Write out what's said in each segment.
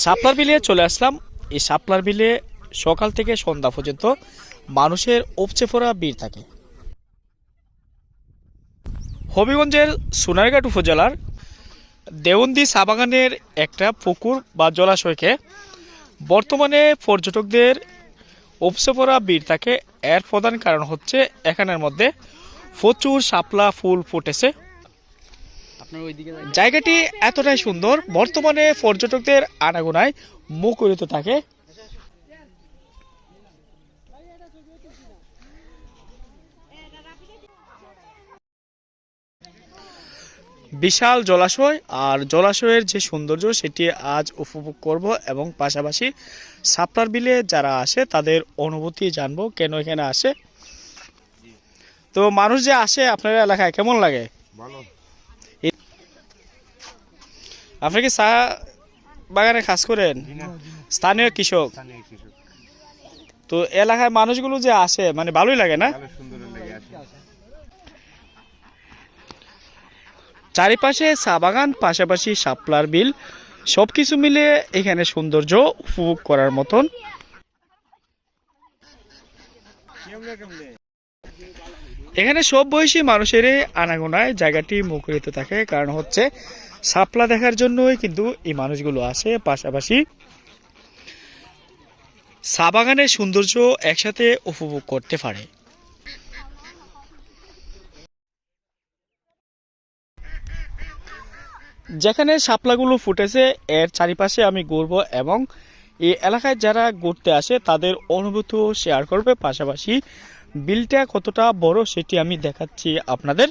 শাপলার বিলে চলে আসলাম। এই শাপলার বিলে সকাল থেকে সন্ধ্যা পর্যন্ত মানুষের উপচে পড়া ভিড় থাকে। হবিগঞ্জের সোনারঘাট উপজেলার দেওন্দি চা বাগানের একটা পুকুর বা জলাশয়কে বর্তমানে পর্যটকদের উপচে পড়া ভিড় থাকে। এর প্রধান কারণ হচ্ছে এখানের মধ্যে প্রচুর শাপলা ফুল ফুটেছে। জায়গাটি এতটাই সুন্দর বর্তমানে পর্যটকদের আনাগোনায় মুখরিত থাকে। বিশাল জলাশয় আর জলাশয়ের যে সৌন্দর্য সেটি আজ উপভোগ করব এবং পাশাপাশি সাপলার বিলে যারা আসে তাদের অনুভূতি জানব কেন এখানে আসে। তো মানুষ যে আসে আপনার এলাকায় কেমন লাগে? ভালো। আপনি কি চা বাগানে কাজ করেন? স্থানীয় কৃষক? তো এলাকায় মানুষগুলো যে আসে মানে ভালোই লাগে না? চারিপাশে চা বাগান পাশাপাশি শাপলার বিল সব কিছু মিলে এখানে সৌন্দর্য উপভোগ করার মতন। এখানে সব বয়সী মানুষের আনাগোনায় জায়গাটি মুখরিত থাকে। কারণ হচ্ছে শাপলা দেখার জন্যই কিন্তু এই মানুষগুলো আসে। পাশাপাশি চা বাগানের সৌন্দর্য একসাথে উপভোগ করতে পারে। যেখানে শাপলাগুলো ফুটেছে, এর চারিপাশে আমি ঘুরবো এবং এই এলাকায় যারা ঘুরতে আসে, তাদের অনুভূতিও শেয়ার করবে। পাশাপাশি বিলটা কতটা বড় সেটি আমি দেখাচ্ছি আপনাদের।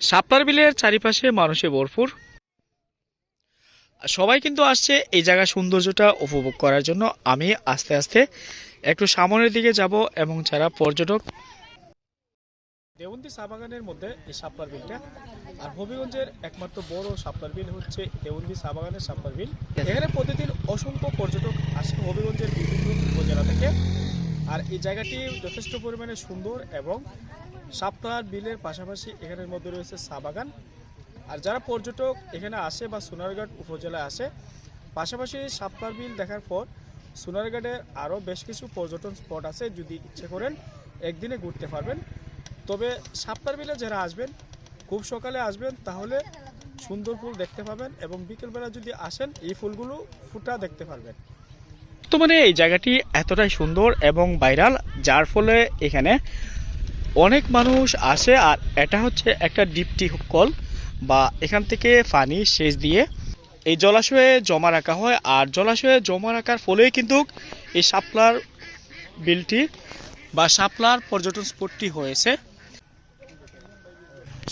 শাপলার বিলের চারিপাশে মানুষে ভরপুর। সবাই কিন্তু আসছে এই জায়গার সৌন্দর্যটা উপভোগ করার জন্য। আমি আস্তে আস্তে একটু সামনের দিকে যাব এবং যারা পর্যটক দেওবন্দি চা বাগানের মধ্যে এই সাপলার বিলটা। আর হবিগঞ্জের একমাত্র বড় সাপলার বিল হচ্ছে দেওবন্দি চা বাগানের বিল। এখানে প্রতিদিন অসংখ্য পর্যটক আসে হবিগঞ্জের বিভিন্ন উপজেলা থেকে। আর এই জায়গাটি যথেষ্ট পরিমাণে সুন্দর এবং সাপলার বিলের পাশাপাশি এখানের মধ্যে রয়েছে চা বাগান আর যারা পর্যটক এখানে আসে বা সোনারঘাট উপজেলায় আসে, পাশাপাশি সাপলার বিল দেখার পর সোনারঘাটের আরও বেশ কিছু পর্যটন স্পট আছে যদি ইচ্ছে করেন, একদিনে ঘুরতে পারবেন। তবে সাপলার বিলে যারা আসবেন, খুব সকালে আসবেন, তাহলে সুন্দর ফুল দেখতে পাবেন এবং বিকেলবেলা যদি আসেন, এই ফুলগুলো ফুটা দেখতে পারবেন। বর্তমানে এই জায়গাটি এতটাই সুন্দর এবং ভাইরাল, যার ফলে এখানে অনেক মানুষ আসে, আর এটা হচ্ছে একটা ডিপটি কল বা এখান থেকে পানি সেচ দিয়ে এই জলাশয়ে জমা রাখা হয়, আর জলাশয়ে জমা রাখার ফলেই কিন্তু এই শাপলার বিলটি বা শাপলার পর্যটন স্পটটি হয়েছে।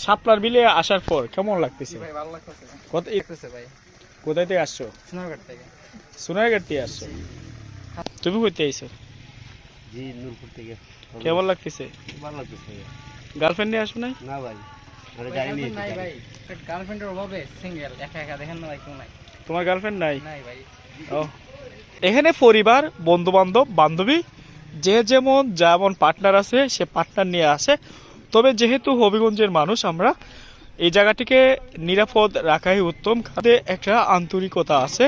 শাপলার বিলে আসার পর কেমন লাগতেছে? ভাই ভালো লাগতেছে। কত লাগতেছে ভাই। কোথায় থেকে আসছো? সোনারঘাট থেকে। সোনারঘাট থেকে আসছো? তুমি কইতে আইছো? জি নূরপুর থেকে। কেমন লাগতেছে? ভালো লাগতেছে গার্লফ্রেন্ড নিয়ে আসো নাই? না ভাই আরে গাড়ি নিয়ে নাই ভাই। গার্লফ্রেন্ডের অভাবে সিঙ্গেল একা একা দেখেন না ভাই কেউ নাই। তোমার গার্লফ্রেন্ড নাই? নাই ভাই। ও। এখানে পরিবার বন্ধু বান্ধব বান্ধবী যে যেমন যেমন পার্টনার আছে সে পার্টনার নিয়ে আসে। তবে যেহেতু হবিগঞ্জের মানুষ, আমরা এই জায়গাটিকে নিরাপদ রাখাই উত্তম। খাতে একটা আন্তরিকতা আছে।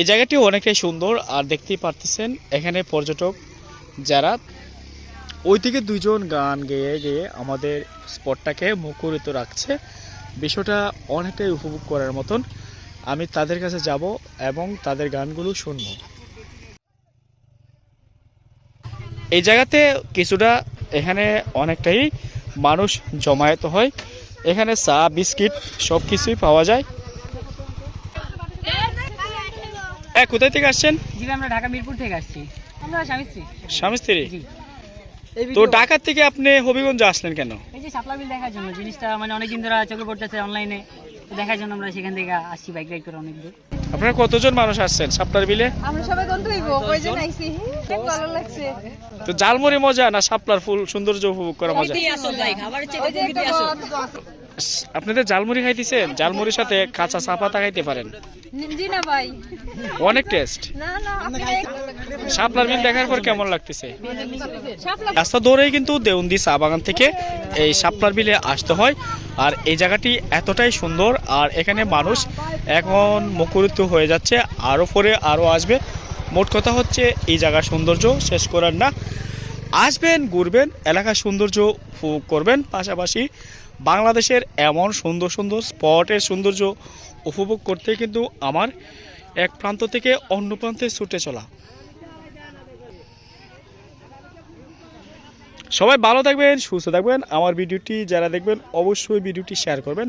এই জায়গাটি অনেকটাই সুন্দর, আর দেখতেই পারতেছেন এখানে পর্যটক যারা। ওই থেকে দুইজন গান গেয়ে গেয়ে আমাদের স্পটটাকে মুখরিত রাখছে। বিষয়টা অনেকটাই উপভোগ করার মতন আমি তাদের কাছে যাব এবং তাদের গানগুলো শুনব। এই জায়গাতে কিছুটা এখানে অনেকটাই মানুষ জমায়েত হয়। এখানে চা বিস্কিট সব কিছুই পাওয়া যায়। এ, কোথায় থেকে আসছেন? আমরা ঢাকা মিরপুর থেকে আসছি। স্বামী স্ত্রী। স্বামী তো ঢাকা থেকে আপনি হবিগঞ্জ আসলেন কেন? এই যে সাপলা বিল দেখার জন্য জিনিসটা মানে অনেকদিন ধরে চোখে পড়তেছে অনলাইনে দেখার জন্য আমরা সেখান থেকে আসছি বাইক রাইড করে অনেক দূর আপনারা কতজন মানুষ আসছেন সাপটার বিলে? আমরা সবাই কয়জন আইছি? অনেক ভালো লাগছে। তো জালমুড়ি মজা না সাপলার ফুল সৌন্দর্য উপভোগ করা মজা? ওই যে একটা গদ। আপনাদের জালমুড়ি খাইতেছেন? জালমুড়ির সাথে কাঁচা চা পাতা খাইতে পারেন। অনেক টেস্ট শাপলার বিল দেখার পর কেমন লাগতেছে? রাস্তা ধরেই কিন্তু দেউন্দি চা বাগান থেকে এই শাপলার বিলে আসতে হয়। আর এই জায়গাটি এতটাই সুন্দর আর এখানে মানুষ এখন মুখরিত হয়ে যাচ্ছে আরও পরে আরও আসবে। মোট কথা হচ্ছে এই জায়গার সৌন্দর্য শেষ করার না। আসবেন ঘুরবেন এলাকার সৌন্দর্য করবেন। পাশাপাশি বাংলাদেশের এমন সুন্দর সুন্দর স্পটের সৌন্দর্য উপভোগ করতে কিন্তু আমার এক প্রান্ত থেকে অন্য প্রান্তে ছুটে চলা। সবাই ভালো থাকবেন, সুস্থ থাকবেন। আমার ভিডিওটি যারা দেখবেন, অবশ্যই ভিডিওটি শেয়ার করবেন।